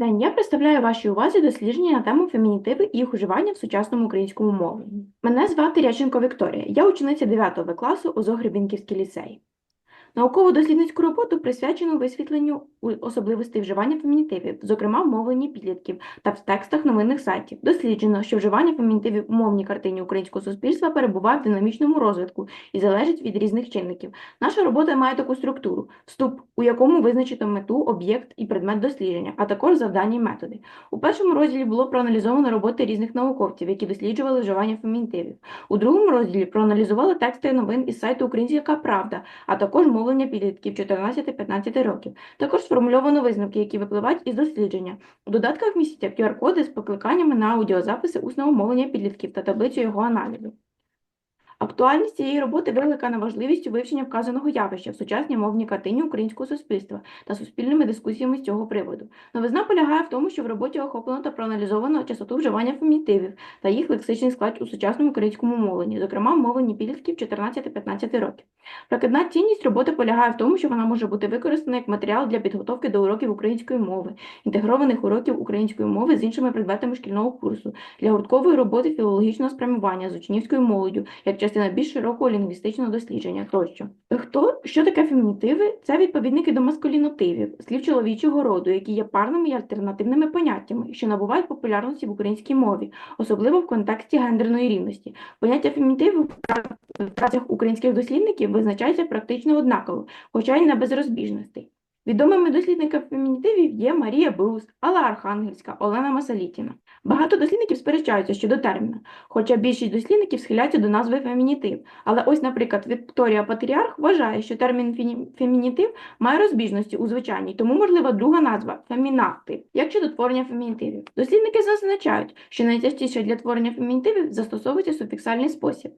день. Я представляю вашій увазі дослідження на тему фемінітиви і їх уживання в сучасному українському мовленні. Мене звати Ряченко Вікторія, я учениця 9 класу ОЗО Гребінківський ліцей. Науково-дослідницьку роботу присвячену висвітленню особливостей вживання фемінітивів, зокрема в мовленні підлітків та в текстах новинних сайтів. Досліджено, що вживання фемінітивів у мовній картині українського суспільства перебуває в динамічному розвитку і залежить від різних чинників. Наша робота має таку структуру: вступ, у якому визначено мету, об'єкт і предмет дослідження, а також завдання і методи. У першому розділі було проаналізовано роботи різних науковців, які досліджували вживання фемінітивів. У другому розділі проаналізували тексти новин із сайту Українська Правда, а також мовлення підлітків 14-15 років. Також сформульовано висновки, які випливають із дослідження. У додатках містяться QR-коди з покликаннями на аудіозаписи усного мовлення підлітків та таблицю його аналізу. Актуальність цієї роботи викликана важливістю вивчення вказаного явища в сучасній мовній картині українського суспільства та суспільними дискусіями з цього приводу. Новизна полягає в тому, що в роботі охоплено та проаналізовано частоту вживання фемінітивів та їх лексичний склад у сучасному українському мовленні, зокрема в мовленні підлітків 14-15 років. Прикладна цінність роботи полягає в тому, що вона може бути використана як матеріал для підготовки до уроків української мови, інтегрованих уроків української мови з іншими предметами шкільного курсу, для гурткової роботи філологічного спрямування з учнівською молоддю, як частина більш широкого лінгвістичного дослідження тощо. Хто що таке фемінітиви? Це відповідники до маскулінотивів, слів чоловічого роду, які є парними і альтернативними поняттями, що набувають популярності в українській мові, особливо в контексті гендерної рівності. Поняття фемінітиву в працях українських дослідників визначається практично однаково, хоча й не без розбіжностей. Відомими дослідниками фемінітивів є Марія Брус, Алла Архангельська, Олена Масалітіна. Багато дослідників сперечаються щодо терміна, хоча більшість дослідників схиляються до назви фемінітив. Але ось, наприклад, Вікторія Патріарх вважає, що термін фемінітив має розбіжності у звучанні, тому можлива друга назва фемінатив. Як щодо творення фемінітивів? Дослідники зазначають, що найчастіше для творення фемінітивів застосовується суфіксальний спосіб.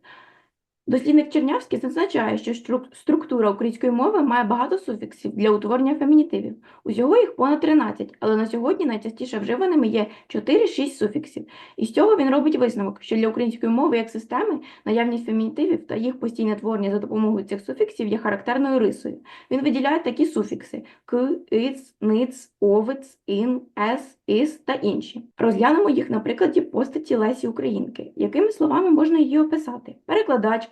Дослідник Чернявський зазначає, що струк- структура української мови має багато суфіксів для утворення фемінітивів. Усього їх понад 13, але на сьогодні найчастіше вживаними є 4-6 суфіксів. І з цього він робить висновок, що для української мови як системи наявність фемінітивів та їх постійне творення за допомогою цих суфіксів є характерною рисою. Він виділяє такі суфікси к, иц, ниц, овиц, ін, ес, іс та інші. Розглянемо їх на прикладі постаті Лесі Українки. Якими словами можна її описати?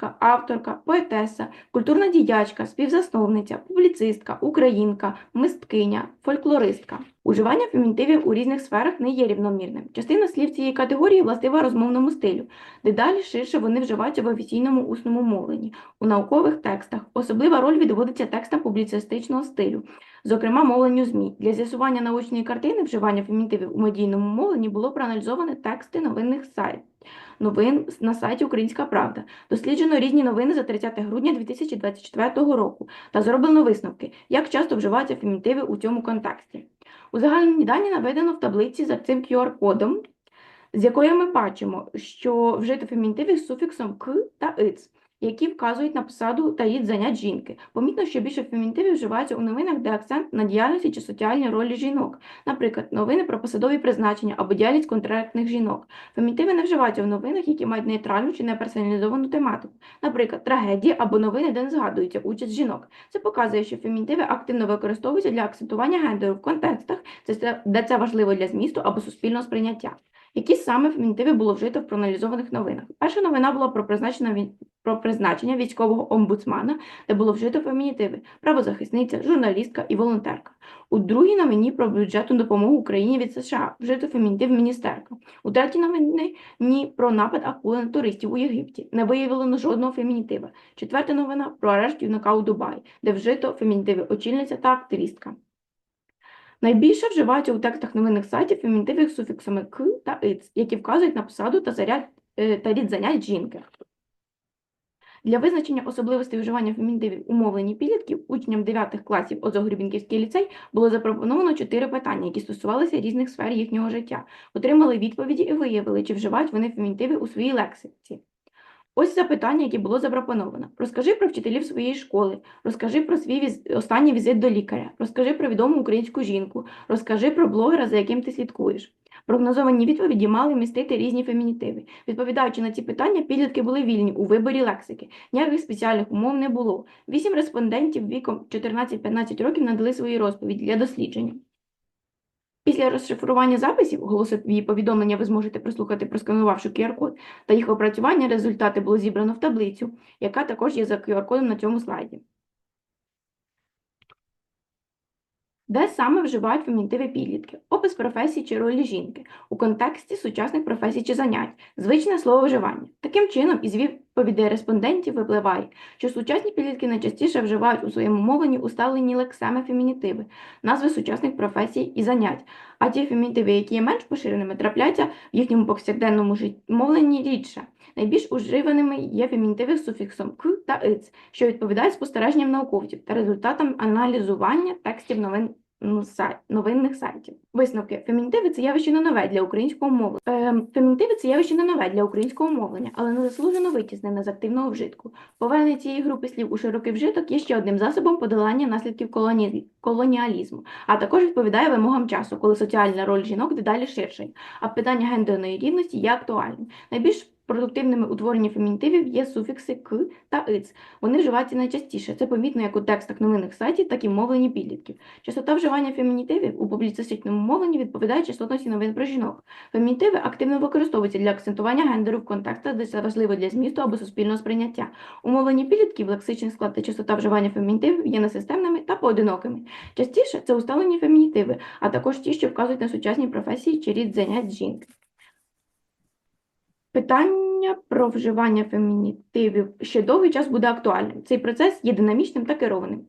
Перекладачка, авторка, поетеса, культурна діячка, співзасновниця, публіцистка, українка, мисткиня, фольклористка. Уживання фемінітивів у різних сферах не є рівномірним. Частина слів цієї категорії властива розмовному стилю. Дедалі ширше вони вживаються в офіційному усному мовленні, у наукових текстах. Особлива роль відводиться текстам публіцистичного стилю, зокрема мовленню ЗМІ. Для з'ясування научної картини вживання фемінітивів у медійному мовленні було проаналізовано тексти новинних сайтів. Новин на сайті Українська Правда. Досліджено різні новини за 30 грудня 2024 року та зроблено висновки, як часто вживаються фемінітиви у цьому контексті. Узагальнені дані наведено в таблиці за цим QR-кодом, з якої ми бачимо, що вжито фемінітиви з суфіксом к та иц, які вказують на посаду та рід занять жінки. Помітно, що більше фемінітивів вживаються у новинах, де акцент на діяльності чи соціальній ролі жінок. Наприклад, новини про посадові призначення або діяльність контрактних жінок. Фемінітиви не вживаються в новинах, які мають нейтральну чи неперсоналізовану тематику. Наприклад, трагедії або новини, де не згадується участь жінок. Це показує, що фемінітиви активно використовуються для акцентування гендеру в контекстах, де це важливо для змісту або суспільного сприйняття. Які саме фемінітиви було вжито в проаналізованих новинах? Перша новина була про призначення, про призначення військового омбудсмана, де було вжито фемінітиви – правозахисниця, журналістка і волонтерка. У другій новині про бюджетну допомогу Україні від США вжито фемінітив міністерка. У третій новині ні про напад акули на туристів у Єгипті. Не виявлено жодного фемінітива. Четверта новина про арешт юнака у Дубаї, де вжито фемінітиви очільниця та активістка. Найбільше вживаються у текстах новинних сайтів фемінітиви з суфіксами к та иц, які вказують на посаду та, заряд, е, та рід занять жінки. Для визначення особливостей вживання фемінітивів у мовленні підлітків учням 9 класів Озогрібінківський ліцей було запропоновано чотири питання, які стосувалися різних сфер їхнього життя. Отримали відповіді і виявили, чи вживають вони фемінітиви у своїй лексиці. Ось запитання, яке було запропоновано. Розкажи про вчителів своєї школи, розкажи про свій віз... останній візит до лікаря, розкажи про відому українську жінку, розкажи про блогера, за яким ти слідкуєш. Прогнозовані відповіді мали містити різні фемінітиви. Відповідаючи на ці питання, підлітки були вільні у виборі лексики. Ніяких спеціальних умов не було. Вісім респондентів віком 14-15 років надали свої розповіді для дослідження. Після розшифрування записів голосові повідомлення ви зможете прослухати, просканувавши QR-код, та їх опрацювання результати було зібрано в таблицю, яка також є за QR-кодом на цьому слайді. Де саме вживають фемінітиви підлітки? Опис професії чи ролі жінки у контексті сучасних професій чи занять, звичне слово вживання. Таким чином, із відповідей респондентів випливає, що сучасні підлітки найчастіше вживають у своєму мовленні усталені лексеми фемінітиви, назви сучасних професій і занять, а ті фемінітиви, які є менш поширеними, трапляються в їхньому повсякденному мовленні рідше. Найбільш уживаними є фемінітиви з суфіксом к та иц, що відповідають спостереженням науковців та результатам аналізування текстів новин ну, сай- новинних сайтів. Висновки. Фемінітиви це явище не нове для українського мовлення. Ем, фемінітиви це явище не нове для українського мовлення, але незаслужено витіснене з активного вжитку. Повернення цієї групи слів у широкий вжиток є ще одним засобом подолання наслідків колоні... колоніалізму, а також відповідає вимогам часу, коли соціальна роль жінок дедалі ширша, а питання гендерної рівності є актуальним. Найбільш продуктивними у творенні фемінітивів є суфікси к та иц. Вони вживаються найчастіше. Це помітно як у текстах новинних сайтів, так і в мовленні підлітків. Частота вживання фемінітивів у публіцистичному мовленні відповідає частотності новин про жінок. Фемінітиви активно використовуються для акцентування гендеру в контекстах, де це важливо для змісту або суспільного сприйняття. У мовленні підлітків лексичний склад та частота вживання фемінітивів є несистемними та поодинокими. Частіше це усталені фемінітиви, а також ті, що вказують на сучасні професії чи рід занять жінки. Питання про вживання фемінітивів ще довгий час буде актуальним. Цей процес є динамічним та керованим.